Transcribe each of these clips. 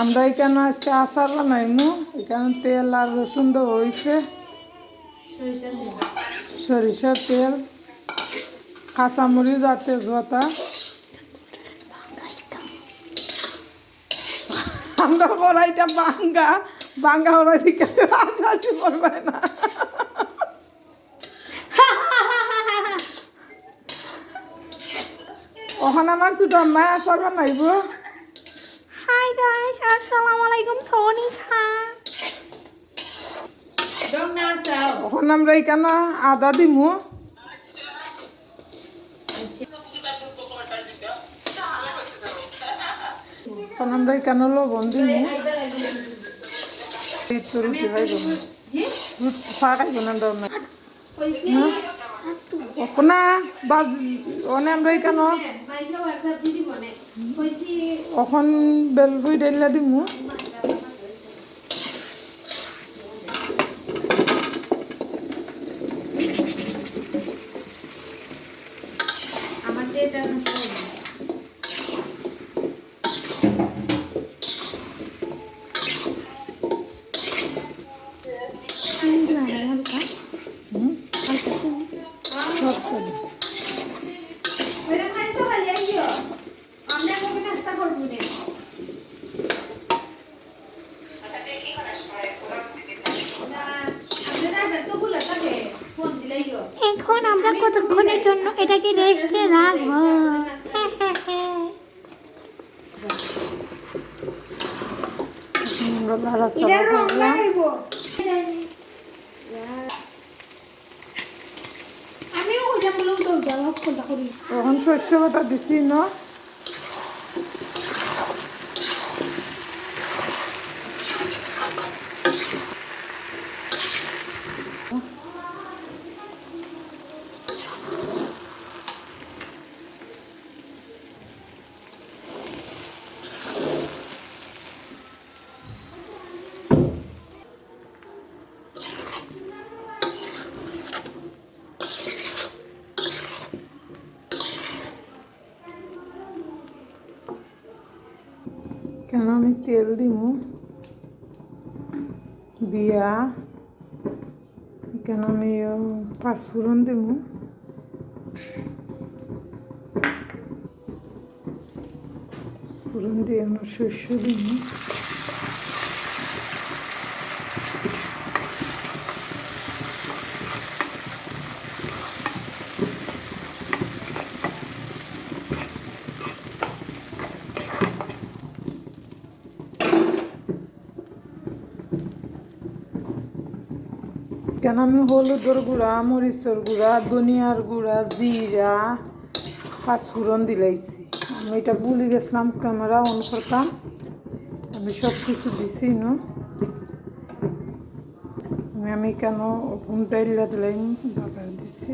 আমরা এখানে আজকে আচার বানাইমু। এখানে তেল আর রসুন দেওয়া হয়েছে সরিষার তেল, কাঁচামরিচ আর তেজপাতা। আমরা কড়াইটা বাঙ্গা বাঙ্গা কড়াই দিকে আশাশি করবে না। ওখানে আমার ছোট মা আচার বানাইব। আসসালামু আলাইকুম সোনিকা। ডং না চাও ওখানে আমরা এখানে আদা দিমু। এখন আমরা এখানে লবণ দিমু। এই তো রুটি খাইব রুটি চাহ খাইব না দাও না না বাজ ওনে আমরা এখানে এখন বেলফুই ডাইলা দিমু। আমার যে এটা নষ্ট হয়ে গেছে। এখন আমরা কতক্ষণের জন্য এটাকে রেস্টে রাখব? এখন শস্য বাটা দিছি ন? কেন আমি তেল দিমু? দিয়া কেন আমি পাঁচফোড়ন দিমু? ফোড়ন দিয়ে আমি শস্য দিমু। কেন আমি হলুদর গুঁড়া, মরিচর গুঁড়া, ধনিয়ার গুঁড়া, জিরা পাঁচফোড়ন দিলাইছি। আমি এটা ভুলে গেছিলাম, ক্যামেরা অন করতাম। আমি সব কিছু দিছি, ন? আমি কেন ডাইলা দিলাই বাগার দিছি।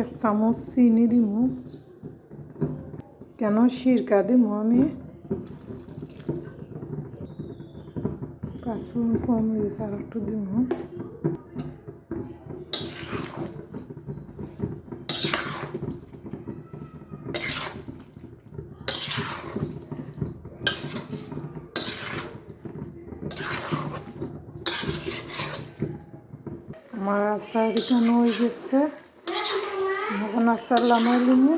এক চামচ চিনি দিমু। কেন সিরকা দিমু আমি পাঁচফোড়ন কম হয়ে গেছে, আর একটু দিমু আমার আচার এখানে হয়ে গেছে? এখন আচার লামাই লিমু